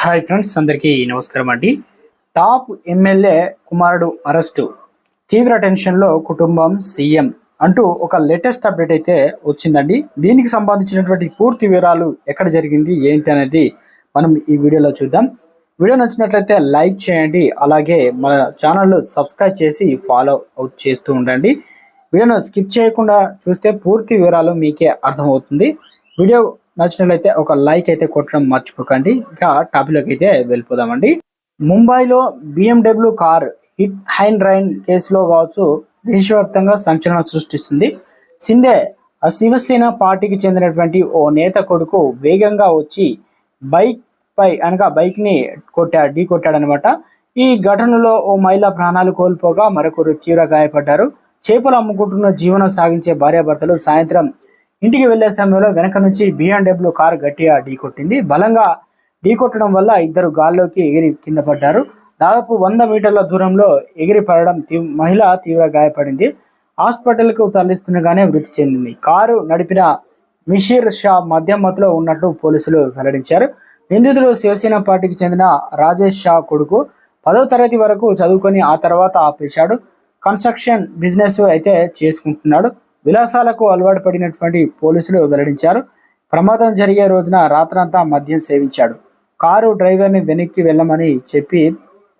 Hi friends అందరికీ నమస్కారం అండి. టాప్ ఎమ్మెల్యే కుమారుడు అరెస్టు. తీవ్ర టెన్షన్లో కుటుంబం సీఎం అంటూ ఒక లేటెస్ట్ అప్డేట్ అయితే వచ్చిందండి. దీనికి సంబంధించినటువంటి పూర్తి వివరాలు ఎక్కడ జరిగింది ఏంటి అనేది మనం ఈ వీడియోలో చూద్దాం. వీడియో నచ్చినట్లయితే లైక్ చేయండి అలాగే మన ఛానల్ సబ్స్క్రైబ్ చేసి ఫాలో అవుట్ చేస్తూ ఉండండి. వీడియోను స్కిప్ చేయకుండా చూస్తే పూర్తి వివరాలు మీకే అర్థమవుతుంది. వీడియో నచ్చినట్లయితే ఒక లైక్ అయితే కొట్టడం మర్చిపోకండి. ఇంకా టాపిక్లోకి అయితే వెళ్ళిపోదామండి. ముంబైలో BMW car hit and run కేసులో కావచ్చు దేశవ్యాప్తంగా సంచలనం సృష్టిస్తుంది. సిందే ఆ శివసేన పార్టీకి చెందినటువంటి ఓ నేత కొడుకు వేగంగా వచ్చి బైక్ పై అనగా బైక్ని కొట్టాడు ఢీ కొట్టాడనమాట ఈ ఘటనలో ఓ మహిళ ప్రాణాలు కోల్పోగా మరొకరు తీవ్ర గాయపడ్డారు. చేపలు అమ్ముకుంటున్న జీవనం సాగించే భార్యాభర్తలు సాయంత్రం ఇంటికి వెళ్ళే సమయంలో వెనక నుంచి బిఎండబ్ల్యూ కార్ గట్టిగా ఢీకొట్టింది. బలంగా ఢీకొట్టడం వల్ల ఇద్దరు గాల్లోకి ఎగిరి కింద పడ్డారు. దాదాపు వంద మీటర్ల దూరంలో ఎగిరి పడడం మహిళ తీవ్ర గాయపడింది. హాస్పిటల్కు తరలిస్తుండగానే మృతి చెందింది. కారు నడిపిన మిషీర్ షా మద్యం మత్తులో ఉన్నట్లు పోలీసులు వెల్లడించారు. నిందితుడు శివసేన పార్టీకి చెందిన రాజేష్ షా కొడుకు పదో తరగతి వరకు చదువుకొని ఆ తర్వాత ఆపేశాడు. కన్స్ట్రక్షన్ బిజినెస్ అయితే చేసుకుంటున్నాడు. విలాసాలకు అలవాటు పడినటువంటి పోలీసులు వెల్లడించారు. ప్రమాదం జరిగే రోజున రాత్రంతా మద్యం సేవించాడు. కారు డ్రైవర్ని వెనక్కి వెళ్ళమని చెప్పి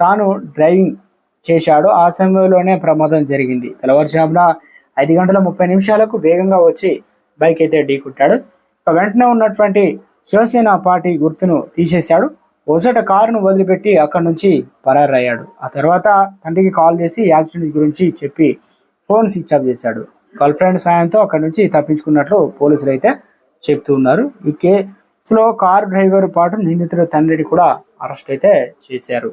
తాను డ్రైవింగ్ చేశాడు. ఆ సమయంలోనే ప్రమాదం జరిగింది. తెల్లవారుజామున ఐదు గంటల ముప్పై నిమిషాలకు వేగంగా వచ్చి బైక్ అయితే ఢీకొట్టాడు. ఇక వెంటనే ఉన్నటువంటి శివసేన పార్టీ గుర్తును తీసేశాడు. ఓచట కారును వదిలిపెట్టి అక్కడి నుంచి పరారయ్యాడు. ఆ తర్వాత తండ్రికి కాల్ చేసి యాక్సిడెంట్ గురించి చెప్పి ఫోన్ స్విచ్ ఆఫ్ చేశాడు. గర్ల్ ఫ్రెండ్ సాయంతో అక్కడి నుంచి తప్పించుకున్నట్లు పోలీసులు అయితే చెప్తూ ఉన్నారు. ఈ కేసులో కారు డ్రైవర్ పాటు నిందితుడు తండ్రిని కూడా అరెస్ట్ అయితే చేశారు.